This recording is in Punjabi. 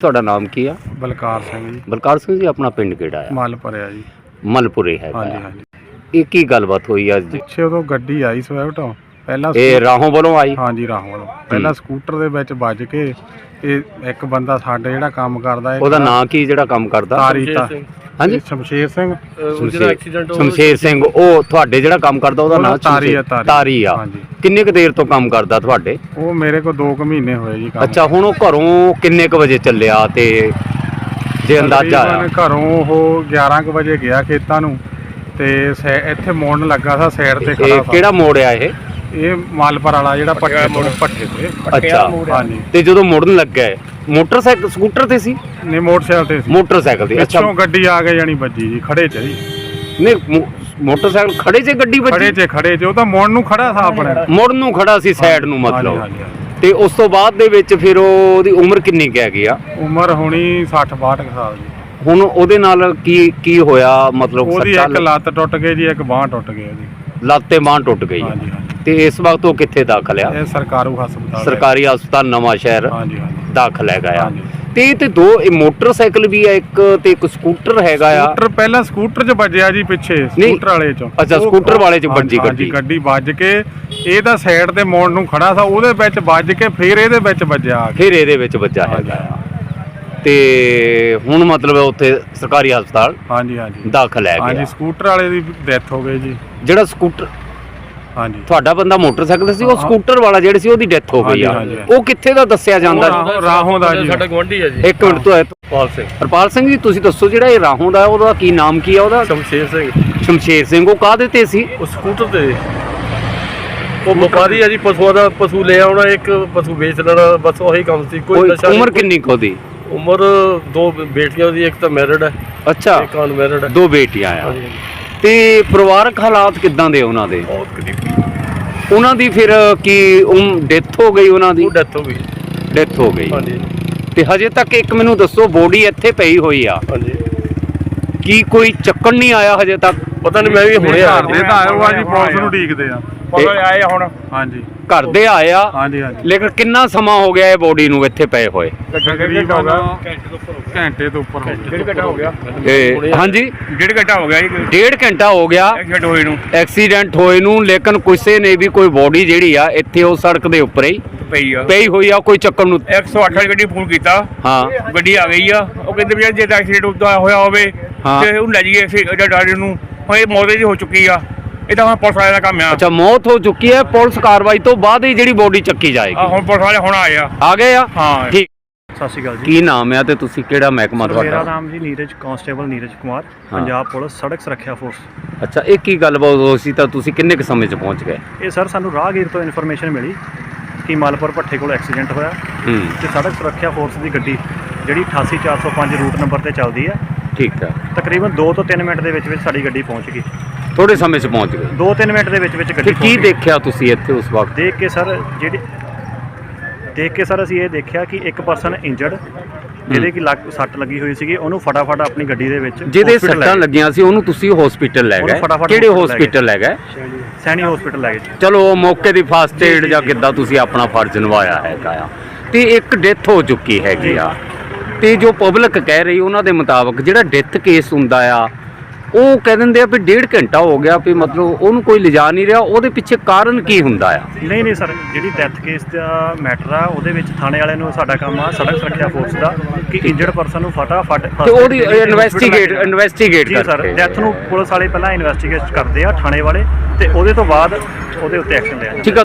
ਤੁਹਾਡਾ ਨਾਮ ਕੀ ਆ? ਬਲਕਾਰ ਸਿੰਘ ਜੀ। ਬਲਕਾਰ ਸਿੰਘ ਜੀ ਆਪਣਾ ਪਿੰਡ ਕਿਹੜਾ ਆ? ਮਲ ਭਰਿਆ ਜੀ। ਮਲਪੁਰੇ ਹੈਗਾ। ਹਾਂਜੀ। ਹਾਂਜੀ। ਇਹ ਕੀ ਗੱਲਬਾਤ ਹੋਈ ਅੱਜ ਪਿੱਛੇ ਉਦੋਂ ਗੱਡੀ ਆਈ ਸਵਿਫਟ ਪਹਿਲਾਂ ਇਹ ਰਾਹੋਂ ਵੱਲੋਂ ਆਈ? ਹਾਂਜੀ ਰਾਹੋਂ ਵੱਲੋਂ। ਪਹਿਲਾਂ ਸਕੂਟਰ ਦੇ ਵਿੱਚ ਵੱਜ ਕੇ ਇਹ ਇੱਕ ਬੰਦਾ ਸਾਡੇ ਜਿਹੜਾ ਕੰਮ ਕਰਦਾ ਹੈ ਉਹਦਾ ਨਾਂ ਕੀ ਜਿਹੜਾ ਕੰਮ ਕਰਦਾ? ਤਾਰੀ ਤਾ ਹਾਂਜੀ। ਸ਼ਮਸ਼ੇਰ ਸਿੰਘ ਸ਼ਮਸ਼ੇਰ ਸ਼ਮਸ਼ੇਰ ਸਿੰਘ ਉਹ ਤੁਹਾਡੇ ਜਿਹੜਾ ਕੰਮ ਕਰਦਾ ਉਹਦਾ ਉਹਦਾ ਨਾਂ ਤਾਰੀ ਆ, ਤਾਰੀ। ਤਾਰੀ ਆ। ਹਾਂਜੀ। ਕਿੰਨੇ ਕੁ ਦੇਰ ਤੋਂ ਕੰਮ ਕਰਦਾ ਤੁਹਾਡੇ? ਉਹ ਮੇਰੇ ਕੋਲ 2 ਕੁ ਮਹੀਨੇ ਹੋਏ ਜੀ ਕੰਮ। ਅੱਛਾ ਹੁਣ ਉਹ ਘਰੋਂ ਕਿੰਨੇ ਕੁ ਵਜੇ ਚੱਲਿਆ ਤੇ ਜੇ ਅੰਦਾਜ਼ਾ ਆ? ਤਕਰੀਬਨ ਘਰੋਂ ਉਹ 11 ਕੁ ਵਜੇ ਗਿਆ ਖੇਤਾਂ ਨੂੰ ਤੇ ਸੈ- ਇੱਥੇ ਮੋੜਨ ਲੱਗਾ ਸੀ ਸਾਈਡ ਤੇ ਇਹ ਖੜਾ ਸੀ। ਕਿਹੜਾ ਮੋੜ ਆ ਇਹ? ਇਹ ਮਾਲਪੁਰ ਵਾਲਾ ਜਿਹੜਾ ਪੱਠੇ ਤੋਂ ਪੱਠੇ ਤੇ। ਅੱਛਾ। ਹਾਂਜੀ। ਤੇ ਜਦੋਂ ਮੁੜਨ ਲੱਗਾ ਹੈ, ਮੋਟਰਸਾਈਕਲ ਸਕੂਟਰ ਤੇ ਸੀ? ਨੇ ਮੋਟਰਸਾਈਕਲ ਤੇ ਸੀ। ਮੋਟਰਸਾਈਕਲ ਤੇ ਅੱਛਾ। ਪਿੱਛੋਂ ਗੱਡੀ ਆ ਕੇ ਜਾਣੀ ਵੱਜੀ ਜੀ ਖੜੇ ਚ ਜੀ। ਨਹੀਂ ਮੋਟਰਸਾਈਕਲ ਖੜੇ 'ਚ ਗੱਡੀ ਖੜੇ ਵੱਜੀ ਚ ਖੜੇ ਚ ਉਹ ਤਾਂ ਮੋੜ ਨੂੰ ਖੜਾ ਸੀ ਆਪਣੇ। ਮੁੜਨ ਨੂੰ ਖੜਾ ਸੀ ਸਾਈਡ ਨੂੰ ਮਤਲਬ। ਤੇ ਉਸ ਤੋਂ ਬਾਅਦ ਦੇ ਵਿੱਚ ਫਿਰ ਉਹਦੀ ਉਮਰ ਕਿੰਨੀ ਕਹਿ ਗਈ ਆ? ਉਮਰ ਹੋਣੀ 60 62 ਕੁ ਸਾਲ ਦੀ ਹੁਣ ਉਹਦੇ ਨਾਲ ਕੀ ਕੀ ਹੋਇਆ? ਮਤਲਬ ਉਹਦੀ ਇੱਕ ਲੱਤ ਟੁੱਟ ਗਈ ਜੀ ਇੱਕ ਬਾਹ ਟੁੱਟ ਗਈ ਉਹਦੀ ਲੱਤ ਤੇ ਬਾਂਹ ਟੁੱਟ ਗਈ ਹਾਂਜੀ। ਤੇ ਇਸ ਵਕਤ ਉਹ ਕਿੱਥੇ ਦਾਖਲ ਆ? ਇਹ ਸਰਕਾਰੂ ਹਸਪਤਾਲ ਹੈ। ਸਰਕਾਰੀ ਹਸਪਤਾਲ ਨਵਾਂ ਸ਼ਹਿਰ ਹਾਂਜੀ ਹਾਂਜੀ। ਦਾਖਲ ਹੈਗਾ ਆ। ਹਾਂਜੀ। ਤੇ ਇਹ ਤੇ ਦੋ ਇਹ ਮੋਟਰਸਾਈਕਲ ਵੀ ਆ ਇੱਕ ਤੇ ਇੱਕ ਸਕੂਟਰ ਹੈਗਾ ਆ। ਸਕੂਟਰ ਪਹਿਲਾਂ ਸਕੂਟਰ 'ਚ ਵੱਜਿਆ ਜੀ ਪਿੱਛੇ ਸਕੂਟਰ ਵਾਲੇ 'ਚ। ਅੱਛਾ, ਸਕੂਟਰ ਵਾਲੇ 'ਚ ਵੱਜੀ ਗੱਡੀ। ਗੱਡੀ ਵੱਜ ਕੇ ਇਹਦਾ ਸਾਈਡ ਤੇ ਮੋੜ ਨੂੰ ਖੜਾ ਸੀ ਉਹਦੇ ਵਿੱਚ ਵੱਜ ਕੇ ਫਿਰ ਇਹਦੇ ਵਿੱਚ ਵੱਜਿਆ ਆ ਕੇ। ਫਿਰ ਇਹਦੇ ਵਿੱਚ ਵੱਜਾ ਹੈਗਾ ਆ। ਤੇ ਹੁਣ ਮਤਲਬ ਉੱਥੇ ਸਰਕਾਰੀ ਹਸਪਤਾਲ ਹਾਂਜੀ ਹਾਂਜੀ। ਦਾਖਲ ਹੈ ਹਾਂਜੀ ਸਕੂਟਰ ਵਾਲੇ ਦੀ ਡੈਥ ਹੋ ਗਈ ਜੀ। ਜਿਹੜਾ ਸਕੂਟਰ ਹਾਂਜੀ। ਤੁਹਾਡਾ ਬੰਦਾ ਮੋਟਰਸਾਈਕਲ ਤੇ ਸੀ ਉਹ। ਸਕੂਟਰ ਵਾਲਾ ਜਿਹੜਾ ਸੀ ਉਹਦੀ ਡੈਥ ਹੋ ਗਈ ਆ। ਹਾਂਜੀ, ਹਾਂਜੀ। ਉਹ ਕਿੱਥੇ ਦਾ ਦੱਸਿਆ ਜਾਂਦਾ? ਰਾਹੋਂ- ਰਾਹੋਂ ਦਾ ਜੀ। ਸਾਡਾ ਗਵਾਂਢੀ ਹੈ ਜੀ। ਇੱਕ ਮਿੰਟ ਤੋਂ ਹੈ ਪਾਲ ਸਿੰਘ। ਹਰਪਾਲ ਸਿੰਘ ਜੀ ਤੁਸੀਂ ਦੱਸੋ ਜਿਹੜਾ ਇਹ ਰਾਹੋਂ ਦਾ ਉਹਦਾ ਕੀ ਨਾਮ ਕੀ ਆ ਉਹਦਾ? ਸ਼ਮਸ਼ੇਰ ਸਿੰਘ। ਸ਼ਮਸ਼ੇਰ ਸਿੰਘ ਉਹ ਕਾਹਦੇ ਤੇ ਸੀ? ਉਹ ਸਕੂਟਰ ਤੇ। ਉਹ ਵਪਾਰੀ ਆ ਜੀ ਪਸ਼ੂਆਂ ਦਾ ਪਸ਼ੂ ਲੈ ਆਉਣਾ ਇੱਕ ਪਸ਼ੂ ਵੇਚ ਲੈਣਾ ਬਸ ਉਹੀ ਕੰਮ ਸੀ। ਕੋਈ ਕੋਈ ਨਸ਼ਾ ਨਹੀਂ, ਉਮਰ ਕਿੰਨੀ ਕੁ ਉਹਦੀ? ਉਮਰ ਦੋ ਬੇਟੀਆਂ ਦੀ ਇੱਕ ਤਾਂ ਮੈਰਿਡ ਹੈ ਅੱਛਾ। ਇੱਕ ਅਨਮੈਰਿਡ ਹੈ ਦੋ ਬੇਟੀਆਂ ਆ। ਹਾਂਜੀ। ਤੇ ਪਰਿਵਾਰਕ ਹਾਲਾਤ ਕਿੱਦਾਂ ਦੇ ਉਹਨਾਂ ਦੇ? ਬਹੁਤ ਗਰੀਬੀ। ਉਹਨਾਂ ਦੀ ਫਿਰ ਕੀ ਡੈਥ ਹੋ ਗਈ ਉਹਨਾਂ ਦੀ? ਉਹ ਡੈਥ ਹੋ ਗਈ। ਡੈਥ ਹੋ ਗਈ। ਹਾਂਜੀ। ਤੇ ਹਜੇ ਤੱਕ ਇੱਕ ਮੈਨੂੰ ਦੱਸੋ ਬੋਡੀ ਇੱਥੇ ਪਈ ਹੋਈ ਆ। ਹਾਂਜੀ। ਕੀ ਕੋਈ ਚੱਕਣ ਨਹੀਂ ਆਇਆ ਹਜੇ ਤੱਕ? ਪਤਾ ਨਹੀਂ ਮੈਂ ਵੀ ਹੁਣੇ ਆ ਘਰ ਦੇ ਤਾਂ ਆਏ ਹੋ ਆ ਜੀ ਪੁਲਿਸ ਨੂੰ ਢੀਕਦੇ ਆ। ਇਹ ਆਏ ਹੁਣ। ਹਾਂਜੀ। ਘਰ ਦੇ ਆਇਆ ਹਾਂਜੀ ਹਾਂਜੀ। ਲੇਕਿਨ ਕਿੰਨਾ ਸਮਾਂ ਹੋ ਗਿਆ ਇਹ ਬੋਡੀ ਨੂੰ ਇੱਥੇ ਪਏ ਹੋਏ? ਤਕਰੀਬ ਹੋ ਗਿਆ। ਘੰਟੇ ਤੋਂ ਉੱਪਰ ਹੋ ਗਿਆ। ਘੰਟਾ ਹੋ ਗਿਆ। ਇਹ ਹਾਂਜੀ। ਡੇਢ ਘੰਟਾ ਹੋ ਗਿਆ ਜੀ। ਡੇਢ ਘੰਟਾ ਹੋ ਗਿਆ। ਐਕਸੀਡੈਂਟ ਹੋਏ ਨੂੰ। ਐਕਸੀਡੈਂਟ ਹੋਏ ਨੂੰ ਲੇਕਿਨ ਕਿਸੇ ਨੇ ਵੀ ਕੋਈ ਬੋਡੀ ਜਿਹੜੀ ਆ ਇੱਥੇ ਉਹ ਸੜਕ ਦੇ ਉੱਪਰ ਹੀ ਪਈ ਆ। ਪਈ ਹੋਈ ਆ ਕੋਈ ਚੱਕਣ ਨੂੰ 108 ਵਾਲੀ ਗੱਡੀ ਫੋਨ ਕੀਤਾ। ਹਾਂ। ਗੱਡੀ ਆ ਗਈ ਆ। ਉਹ ਕਹਿੰਦੇ ਵੀ ਜੇ ਐਕਸੀਡੈਂਟ ਹੋਇਆ ਹੋਵੇ ਹਾਂ। ਤੇ ਉਹਨੂੰ ਲੈ ਅਸੀਂ ਡਾਕਟਰ ਨੂੰ। ਹੁਣ ਇਹ ਮੌਤ ਦੀ ਹੋ ਚੁੱਕੀ ਆ। ਇਹ ਤਾਂ ਹੁਣ ਪੁਲਿਸ ਵਾਲਿਆਂ ਦਾ ਕੰਮ ਆ। ਅੱਛਾ ਮੌਤ ਹੋ ਚੁੱਕੀ ਹੈ ਪੁਲਿਸ ਕਾਰਵਾਈ ਤੋਂ ਬਾਅਦ ਹੀ ਜਿਹੜੀ ਬੋਡੀ ਚੱਕੀ ਜਾਏਗੀ। ਹੁਣ ਪੁਲਿਸ ਵਾਲੇ ਹੁਣ ਆਏ ਆ। ਆ ਗਏ ਆ? ਹਾਂ। ਠੀਕ। ਸਤਿ ਸ਼੍ਰੀ ਅਕਾਲ ਜੀ। ਕੀ ਨਾਮ ਹੈ ਤੇ ਤੁਸੀਂ ਕਿਹੜਾ ਮਹਿਕਮਾ ਮੇਰਾ ਤੁਹਾਡਾ? ਨਾਮ ਜੀ ਨੀਰਜ ਕਾਂਸਟੇਬਲ ਨੀਰਜ ਕੁਮਾਰ ਪੰਜਾਬ ਪੁਲਿਸ ਸੜਕ ਸੁਰੱਖਿਆ ਫੋਰਸ ਅੱਛਾ ਇਹ ਕੀ ਗੱਲਬਾਤ ਹੋਈ ਸੀ ਤਾਂ ਤੁਸੀਂ ਕਿੰਨੇ ਕੁ ਸਮੇਂ 'ਚ ਪਹੁੰਚ ਗਏ? ਇਹ ਸਰ ਸਾਨੂੰ ਰਾਹਗੀਰ ਤੋਂ ਇਨਫੋਰਮੇਸ਼ਨ ਮਿਲੀ ਕਿ ਮਾਲਪੁਰ ਭੱਠੇ ਕੋਲ ਐਕਸੀਡੈਂਟ ਹੋਇਆ ਹੂੰ। ਤੇ ਸੜਕ ਸੁਰੱਖਿਆ ਫੋਰਸ ਦੀ ਗੱਡੀ ਜਿਹੜੀ 88405 ਰੂਟ ਨੰਬਰ ਤੇ ਚੱਲਦੀ ਹੈ ਠੀਕ ਹੈ ਤਕਰੀਬਨ 2 ਤੋਂ 3 ਮਿੰਟ ਦੇ ਵਿੱਚ ਵਿੱਚ ਸਾਡੀ ਗੱਡੀ ਪਹੁੰਚ ਗਈ। ਥੋੜੇ ਸਮੇਂ 'ਚ ਪਹੁੰਚ ਗਏ। 2-3 ਮਿੰਟ ਦੇ ਵਿੱਚ ਵਿੱਚ ਤੇ ਗੱਡੀ ਕੀ ਪਹੁੰਚ ਗਈ। ਦੇਖਿਆ ਤੁਸੀਂ ਇੱਥੇ ਉਸ ਵਕਤ? ਦੇਖ ਕੇ ਸਰ ਜਿਹੜੀ ਦੇਖ ਕੇ ਸਰ ਅਸੀਂ ਇਹ ਦੇਖਿਆ ਕਿ ਇੱਕ ਪਰਸਨ ਇੰਜਰਡ ਜਿਹਦੇ ਕਿ ਲੱਕ ਸੱਟ ਲੱਗੀ ਹੋਈ ਸੀਗੀ ਉਹਨੂੰ ਫਟਾਫਟ ਆਪਣੀ ਗੱਡੀ ਦੇ ਵਿੱਚ ਜਿਹਦੇ hospital ਲੈ ਸੱਟਾਂ ਗਏ। ਲੱਗੀਆਂ ਸੀ ਉਹਨੂੰ ਤੁਸੀਂ ਹਸਪੀਟਲ ਲੈ ਉਹਨੂੰ ਗਏ। ਫਟਾਫਟ ਕਿਹੜੇ hospital ਲੈ ਹਸਪੀਟਲ ਲੈ ਗਏ? ਸੈਣੀ ਹਸਪੀਟਲ ਲੈ ਗਏ। ਜੀ। ਚਲੋ ਮੌਕੇ ਦੀ ਫਸਟ ਏਡ ਜਾਂ ਕਿੱਦਾਂ ਤੁਸੀਂ ਆਪਣਾ ਫਰਜ਼ ਨਿਭਾਇਆ ਹੈਗਾ ਆ। ਤੇ ਇੱਕ ਡੈਥ ਹੋ ਚੁੱਕੀ ਹੈਗੀ ਆ। ਤੇ ਜੋ ਪਬਲਿਕ ਕਹਿ ਰਹੀ ਉਹਨਾਂ ਦੇ ਮੁਤਾਬਕ ਜਿਹੜਾ ਡੈਥ ਕੇਸ ਹੁੰਦਾ ਆ ਉਹ ਕਹਿ ਦਿੰਦੇ ਆ ਵੀ ਡੇਢ ਘੰਟਾ ਹੋ ਗਿਆ ਵੀ ਮਤਲਬ ਉਹਨੂੰ ਕੋਈ ਲਿਜਾ ਨਹੀਂ ਰਿਹਾ ਉਹਦੇ ਪਿੱਛੇ ਕਾਰਨ ਕੀ ਹੁੰਦਾ ਆ? ਨਹੀਂ ਨਹੀਂ ਸਰ ਜਿਹੜੀ ਡੈਥ ਕੇਸ ਦਾ ਮੈਟਰ ਆ ਉਹਦੇ ਵਿੱਚ ਥਾਣੇ ਵਾਲਿਆਂ ਨੂੰ ਸਾਡਾ ਕੰਮ ਆ ਸੜਕ ਸੁਰੱਖਿਆ ਫੋਰਸ ਦਾ ਕਿ ਇੰਜਰਡ ਪਰਸਨ ਨੂੰ ਫਟਾਫਟ ਤੇ ਉਹਦੀ ਇਨਵੈਸਟੀਗੇਟ ਇਨਵੈਸਟੀਗੇਟ ਜੀ ਸਰ ਡੈਥ ਨੂੰ ਪੁਲਿਸ ਵਾਲੇ ਪਹਿਲਾਂ ਇਨਵੈਸਟੀਗੇਟ ਕਰਦੇ ਆ ਥਾਣੇ ਵਾਲੇ ਤੇ ਉਹਦੇ ਤੋਂ ਬਾਅਦ ਉਹਦੇ ਉੱਤੇ ਐਕਸ਼ਨ ਲਿਆ ਠੀਕ ਆ।